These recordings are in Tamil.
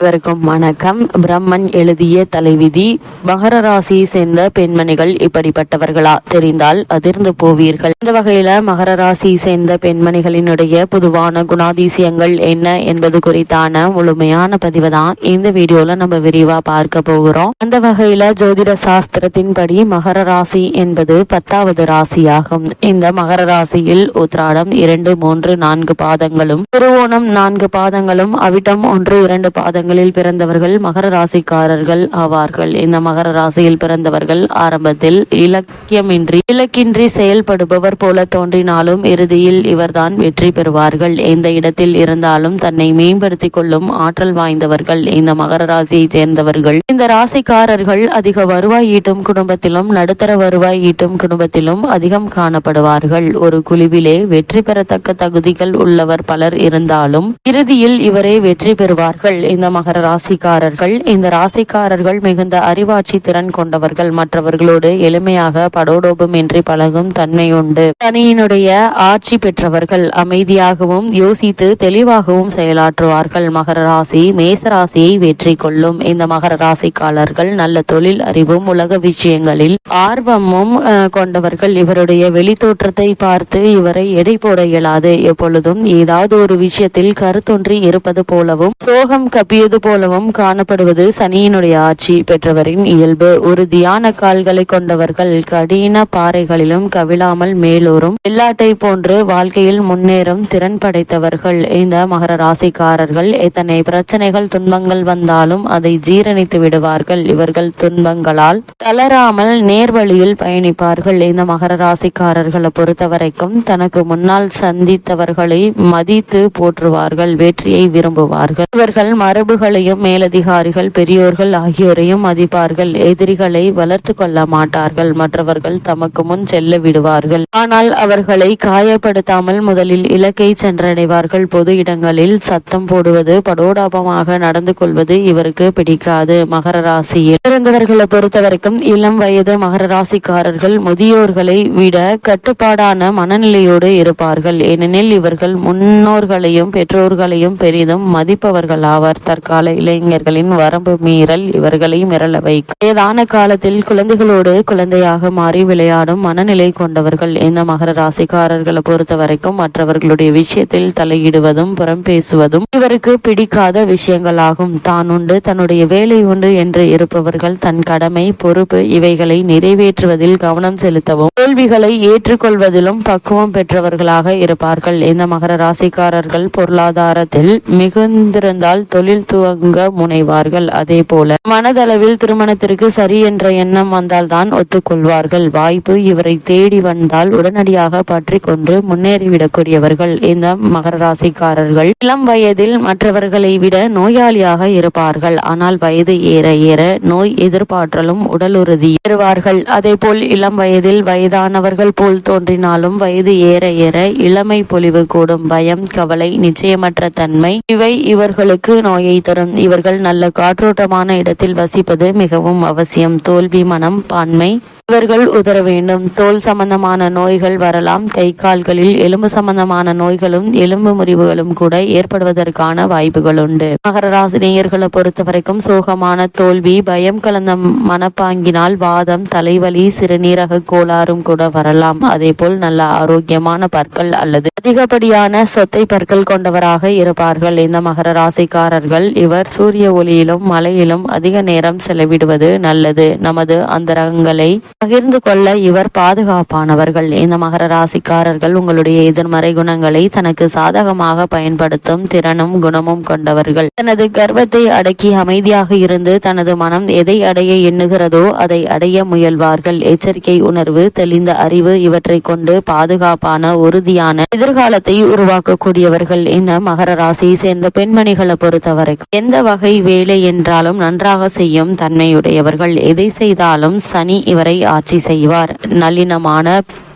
அனைவருக்கும் வணக்கம். பிரம்மன் எழுதிய தலைவிதி மகர ராசியை சேர்ந்த பெண்மணிகள் இப்படிப்பட்டவர்களா? தெரிந்தால் அதிர்ந்து போவீர்கள். இந்த வகையில மகர ராசியை சேர்ந்த பெண்மணிகளினுடைய பொதுவான குணாதிசயங்கள் என்ன என்பது குறித்தான முழுமையான பதிவு தான் இந்த வீடியோல நம்ம விரிவா பார்க்க போகிறோம். அந்த வகையில ஜோதிட சாஸ்திரத்தின்படி மகர ராசி என்பது பத்தாவது ராசியாகும். இந்த மகர ராசியில் உத்ராடம் இரண்டு மூன்று நான்கு பாதங்களும் திருவோணம் நான்கு பாதங்களும் அவிட்டம் ஒன்று இரண்டு பாதங்கள் மாதங்களில் பிறந்தவர்கள் மகர ராசிக்காரர்கள் ஆவார்கள். இந்த மகர ராசியில் பிறந்தவர்கள் ஆரம்பத்தில் இலக்கியமின்றி இலக்கின்றி செயல்படுபவர் போல தோன்றினாலும் இறுதியில் இவர்தான் வெற்றி பெறுவார்கள். எந்த இடத்தில் இருந்தாலும் தன்னை மேம்படுத்திக் கொள்ளும் ஆற்றல் வாய்ந்தவர்கள் இந்த மகர ராசியைச் சேர்ந்தவர்கள். இந்த ராசிக்காரர்கள் அதிக வருவாய் ஈட்டும் குடும்பத்திலும் நடுத்தர வருவாய் ஈட்டும் குடும்பத்திலும் அதிகம் காணப்படுவார்கள். ஒரு குழுவிலே வெற்றி பெறத்தக்க தகுதிகள் உள்ளவர் பலர் இருந்தாலும் இறுதியில் இவரே வெற்றி பெறுவார்கள். இந்த மகர ராசிக்காரர்கள். இந்த ராசிக்காரர்கள் மிகுந்த அறிவாட்சி திறன் கொண்டவர்கள். மற்றவர்களோடு எளிமையாக படோடோபமின்றி பழகும் தன்மையுண்டு. தனியினுடைய ஆட்சி பெற்றவர்கள் அமைதியாகவும் யோசித்து தெளிவாகவும் செயலாற்றுவார்கள். மகர ராசி மேச ராசியை வெற்றி கொள்ளும் இந்த மகர ராசிக்காரர்கள் நல்ல தொழில் அறிவும் உலக விஷயங்களில் ஆர்வமும் கொண்டவர்கள். இவருடைய வெளித்தோற்றத்தை பார்த்து இவரை எடை போட இயலாது. எப்பொழுதும் ஏதாவது ஒரு விஷயத்தில் கருத்தொன்றி இருப்பது போலவும் சோகம் கப்பியது போலவும் காணப்படுவது சனியினுடைய ஆட்சி பெற்றவரின் இயல்பு. ஒரு தியான கால்களை கொண்டவர்கள் கடின பாறைகளிலும் கவிழாமல் மேலோரும் வெள்ளாட்டை போன்று வாழ்க்கையில் முன்னேறும் திறன் படைத்தவர்கள். இந்த மகர ராசிக்காரர்கள் எத்தனை பிரச்சனைகள் துன்பங்கள் வந்தாலும் அதை ஜீரணித்து விடுவார்கள். இவர்கள் துன்பங்களால் தளராமல் நேர்வழியில் பயணிப்பார்கள். இந்த மகர ராசிக்காரர்களை பொறுத்தவரைக்கும் தனக்கு முன்னால் சந்தித்தவர்களை மதித்து போற்றுவார்கள் வெற்றியை விரும்புவார்கள். இவர்கள் மரபு மரபுகளையும் மேலதிகாரிகள் பெரியோர்கள் ஆகியோரையும் மதிப்பார்கள். எதிரிகளை வளர்த்து கொள்ள மாட்டார்கள். மற்றவர்கள் தமக்கு முன் செல்ல விடுவார்கள். ஆனால் அவர்களை காயப்படுத்தாமல் முதலில் இலக்கை சென்றடைவார்கள். பொது இடங்களில் சத்தம் போடுவது படோடாபமாக நடந்து கொள்வது இவருக்கு பிடிக்காது. மகர ராசியில் பிறந்தவர்களை பொறுத்தவரைக்கும் இளம் வயது மகர ராசிக்காரர்கள் முதியோர்களை விட கட்டுப்பாடான மனநிலையோடு இருப்பார்கள். ஏனெனில் இவர்கள் முன்னோர்களையும் பெற்றோர்களையும் பெரிதும் மதிப்பவர்கள் ஆவர் கால இளைஞர்களின் வரம்பு மீறல் இவர்களை மிரள வைக்கும் வயதான காலத்தில் குழந்தைகளோடு குழந்தையாக மாறி விளையாடும் மனநிலை கொண்டவர்கள் இந்த மகர ராசிக்காரர்களை பொறுத்த வரைக்கும் மற்றவர்களுடைய விஷயத்தில் தலையிடுவதும் புறம் பேசுவதும் இவருக்கு பிடிக்காத விஷயங்களாகும். தான் உண்டு தன்னுடைய வேலை உண்டு என்று இருப்பவர்கள் தன் கடமை பொறுப்பு இவைகளை நிறைவேற்றுவதில் கவனம் செலுத்தவும் தோல்விகளை ஏற்றுக்கொள்வதிலும் பக்குவம் பெற்றவர்களாக இருப்பார்கள். இந்த மகர ராசிக்காரர்கள் பொருளாதாரத்தில் மிகுந்திருந்தால் தொழில் துவங்க முனைவார்கள். அதே போல மனதளவில் திருமணத்திற்கு சரி என்ற எண்ணம் வந்தால்தான் ஒத்துக்கொள்வார்கள். வாய்ப்பு இவரை தேடி வந்தால் உடனடியாக பற்றி கொண்டு முன்னேறிவிடக்கூடியவர்கள். இந்த மகர ராசிக்காரர்கள் இளம் வயதில் மற்றவர்களை விட நோயாளியாக இருப்பார்கள். ஆனால் வயது ஏற ஏற நோய் எதிர்பார்த்தலும் உடல் உறுதி பெறுவார்கள் அதேபோல் இளம் வயதில் வயதானவர்கள் போல் தோன்றினாலும் வயது ஏற ஏற இளமை பொலிவு கூடும். பயம் கவலை நிச்சயமற்ற தன்மை இவை இவர்களுக்கு நோயை தரும் இவர்கள் நல்ல காற்றோட்டமான இடத்தில் வசிப்பது மிகவும் அவசியம். தோல்வி மனம் பான்மை. இவர்கள் உதர வேண்டும். தோல் சம்பந்தமான நோய்கள் வரலாம். கை கால்களில் எலும்பு சம்பந்தமான நோய்களும் எலும்பு முறிவுகளும் கூட ஏற்படுவதற்கான வாய்ப்புகள் உண்டு. மகர ராசி பொறுத்த வரைக்கும் சோகமான தோல்வி பயம் கலந்த மனப்பாங்கினால் வாதம் தலைவலி சிறுநீரக கோளாறும் கூட வரலாம். அதே போல் நல்ல ஆரோக்கியமான பற்கள் அல்லது அதிகப்படியான சொத்தை பற்கள் கொண்டவராக இருப்பார்கள். இந்த மகர ராசிக்காரர்கள் இவர் சூரிய ஒளியிலும் மலையிலும் அதிக நேரம் செலவிடுவது நல்லது. நமது அந்தரங்களை பகிர்ந்து கொள்ள இவர் பாதுகாப்பானவர்கள். இந்த மகர ராசிக்காரர்கள் உங்களுடைய எதிர்மறை குணங்களை தனக்கு சாதகமாக பயன்படுத்தும் திறனும் குணமும் கொண்டவர்கள். தனது கர்வத்தை அடக்கி அமைதியாக இருந்து தனது மனம் எதை அடைய எண்ணுகிறதோ அதை அடைய முயல்வார்கள். எச்சரிக்கை உணர்வு தெளிந்த அறிவு இவற்றை கொண்டு பாதுகாப்பான உறுதியான எதிர்காலத்தை உருவாக்கக்கூடியவர்கள். இந்த மகர ராசியை சேர்ந்த பெண்மணிகளை பொறுத்தவரைக்கும் எந்த வகை வேலை என்றாலும் நன்றாக செய்யும் தன்மையுடையவர்கள். எதை செய்தாலும் சனி இவரை ஆட்சி செய்வார். நளினமான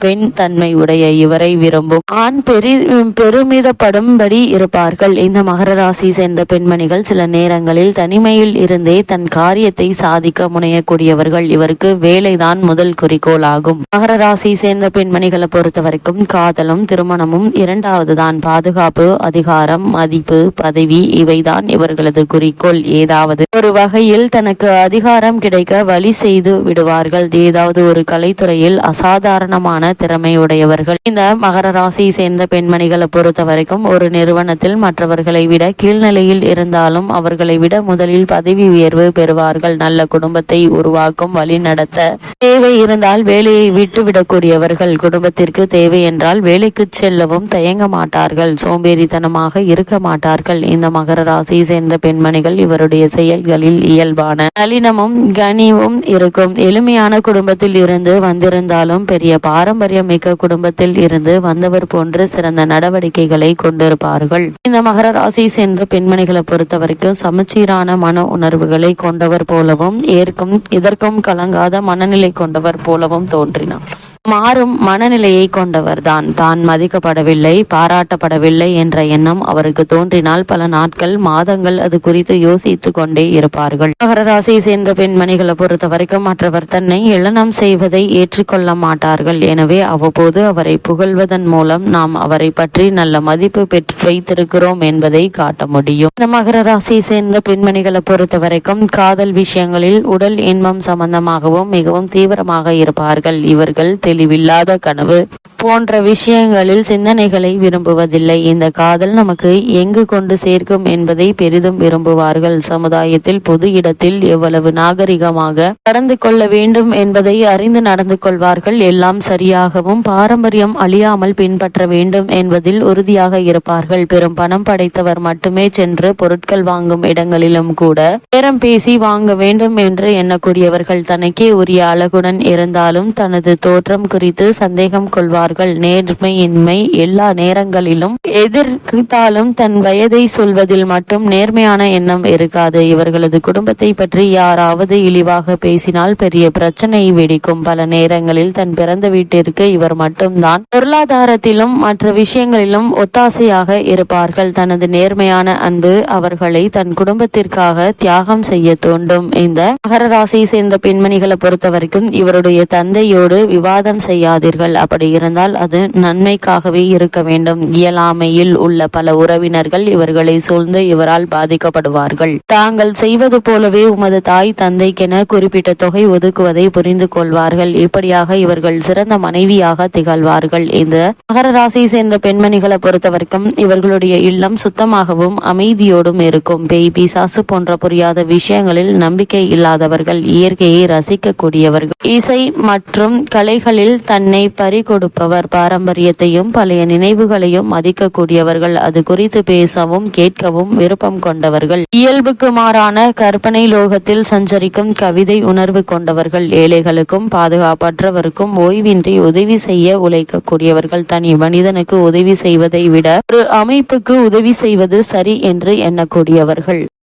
பெண் தன்மை உடைய இவரை விரும்பும் ஆண் பெரி பெருமிதப்படும்படி இருப்பார்கள். இந்த மகர ராசி சேர்ந்த பெண்மணிகள் சில நேரங்களில் தனிமையில் இருந்தே தன் காரியத்தை சாதிக்க முனையக்கூடியவர்கள். இவருக்கு வேலைதான் முதல் குறிக்கோள் ஆகும் மகர ராசி சேர்ந்த பெண்மணிகளை பொறுத்த வரைக்கும் காதலும் திருமணமும் இரண்டாவது தான் பாதுகாப்பு அதிகாரம் மதிப்பு பதவி இவைதான் இவர்களது குறிக்கோள். ஏதாவது ஒரு வகையில் தனக்கு அதிகாரம் கிடைக்க வழி செய்து விடுவார்கள். ஏதாவது ஒரு கலைத்துறையில் அசாதாரணமான திறமையுடையவர்கள் இந்த மகர ராசியை சேர்ந்த பெண்மணிகளை பொறுத்த வரைக்கும் ஒரு நிறுவனத்தில் மற்றவர்களை விட கீழ்நிலையில் இருந்தாலும் அவர்களை விட முதலில் பதவி உயர்வு பெறுவார்கள். நல்ல குடும்பத்தை உருவாக்கும் வழி நடத்த தேவை இருந்தால் வேலையை விட்டுவிடக்கூடியவர்கள் குடும்பத்திற்கு தேவை என்றால் வேலைக்கு செல்லவும் தயங்க மாட்டார்கள். சோம்பேறித்தனமாக இருக்க மாட்டார்கள். இந்த மகர ராசியை சேர்ந்த பெண்மணிகள் இவருடைய செயல்களில் இயல்பான நளினமும் கனிவும் இருக்கும். எளிமையான குடும்பத்தில் இருந்து வந்திருந்தாலும் பெரிய பாரம் மிக்க குடும்பத்தில் இருந்து வந்தவர் போன்று சிறந்த நடவடிக்கைகளை கொண்டிருப்பார்கள். இந்த மகர ராசி சேர்ந்த பெண்மணிகளை பொறுத்த வரைக்கும் சமச்சீரான மன உணர்வுகளை கொண்டவர் போலவும் ஏற்கும் இதற்கும் கலங்காத மனநிலை கொண்டவர் போலவும் தோன்றினார். மாறும் மனநிலையை கொண்டவர்தான். தான் மதிக்கப்படவில்லை பாராட்டப்படவில்லை என்ற எண்ணம் அவருக்கு தோன்றினால் பல நாட்கள் மாதங்கள் அது குறித்து யோசித்துக் கொண்டே இருப்பார்கள். மகர ராசியை சேர்ந்த பெண்மணிகளை பொறுத்த வரைக்கும் மற்றவர் தன்னை இளனம் செய்வதை ஏற்றுக்கொள்ள மாட்டார்கள். எனவே அவ்வப்போது அவரை புகழ்வதன் மூலம் நாம் அவரை பற்றி நல்ல மதிப்பு பெற்று வைத்திருக்கிறோம் என்பதை காட்ட முடியும். இந்த மகர ராசியை சேர்ந்த பெண்மணிகளை பொறுத்த வரைக்கும் காதல் விஷயங்களில் உடல் இன்பம் சம்பந்தமாகவும் மிகவும் தீவிரமாக இருப்பார்கள். இவர்கள் தெளிவில்லாத கனவு போன்ற விஷயங்களில் சிந்தனைகளை விரும்புவதில்லை. இந்த காதல் நமக்கு எங்கு கொண்டு சேர்க்கும் என்பதை பெரிதும் விரும்புவார்கள். சமுதாயத்தில் பொது இடத்தில் எவ்வளவு நாகரிகமாக நடந்து கொள்ள வேண்டும் என்பதை அறிந்து நடந்து கொள்வார்கள். எல்லாம் சரியாகவும் பாரம்பரியம் அழியாமல் பின்பற்ற வேண்டும் என்பதில் உறுதியாக இருப்பார்கள். பெரும் பணம் படைத்தவர் மட்டுமே சென்று பொருட்கள் வாங்கும் இடங்களிலும் கூட பேரம் பேசி வாங்க வேண்டும் என்று எண்ணக்கூடியவர்கள் தனக்கே உரிய அழகுடன் இருந்தாலும் தனது தோற்றம் குறித்து சந்தேகம் கொள்வார்கள். நேர்மையின்மை எல்லா நேரங்களிலும் எதிர்த்தாலும் தன் வயதை சொல்வதில் மட்டும் நேர்மையான எண்ணம் இருக்காது. இவர்களது குடும்பத்தை பற்றி யாராவது இழிவாக பேசினால் பெரிய பிரச்சனை வெடிக்கும். பல நேரங்களில் தன் பிறந்த வீட்டிற்கு இவர் மட்டும்தான் பொருளாதாரத்திலும் மற்ற விஷயங்களிலும் ஒத்தாசையாக இருப்பார்கள். தனது நேர்மையான அன்பு அவர்களை தன் குடும்பத்திற்காக தியாகம் செய்ய தூண்டும். இந்த மகர ராசியை சேர்ந்த பெண்மணிகளை பொறுத்த வரைக்கும் இவருடைய தந்தையோடு விவாதம் செய்யாதீர்கள். அப்படி இருந்தால் அது நன்மைக்காகவே இருக்க வேண்டும். இயலாமையில் உள்ள பல உறவினர்கள் இவர்களை சூழ்ந்து இவரால் பாதிக்கப்படுவார்கள். தாங்கள் செய்வது போலவே உமது தாய் தந்தைக்கென குறிப்பிட்ட தொகை ஒதுக்குவதை புரிந்து கொள்வார்கள். இப்படியாக இவர்கள் சிறந்த மனைவியாக திகழ்வார்கள். இந்த மகர ராசியை சேர்ந்த பெண்மணிகளை பொறுத்தவரைக்கும் இவர்களுடைய இல்லம் சுத்தமாகவும் அமைதியோடும் இருக்கும். பேய் பிசாசு போன்ற புரியாத விஷயங்களில் நம்பிக்கை இல்லாதவர்கள் இயற்கையை ரசிக்கக்கூடியவர்கள். இசை மற்றும் கலைகளில் தன்னை பறிகொடுப்பவர். பாரம்பரியத்தையும் பழைய நினைவுகளையும் மதிக்கக்கூடியவர்கள். அது குறித்து பேசவும் கேட்கவும் விருப்பம் கொண்டவர்கள். இயல்புக்கு மாறான கற்பனை லோகத்தில் சஞ்சரிக்கும் கவிதை உணர்வு கொண்டவர்கள். ஏழைகளுக்கும் பாதுகாப்பற்றவருக்கும் ஓய்வின்றி உதவி செய்ய உழைக்கக்கூடியவர்கள். தனி மனிதனுக்கு உதவி செய்வதை விட ஒரு அமைப்புக்கு உதவி செய்வது சரி என்று எண்ணக்கூடியவர்கள்.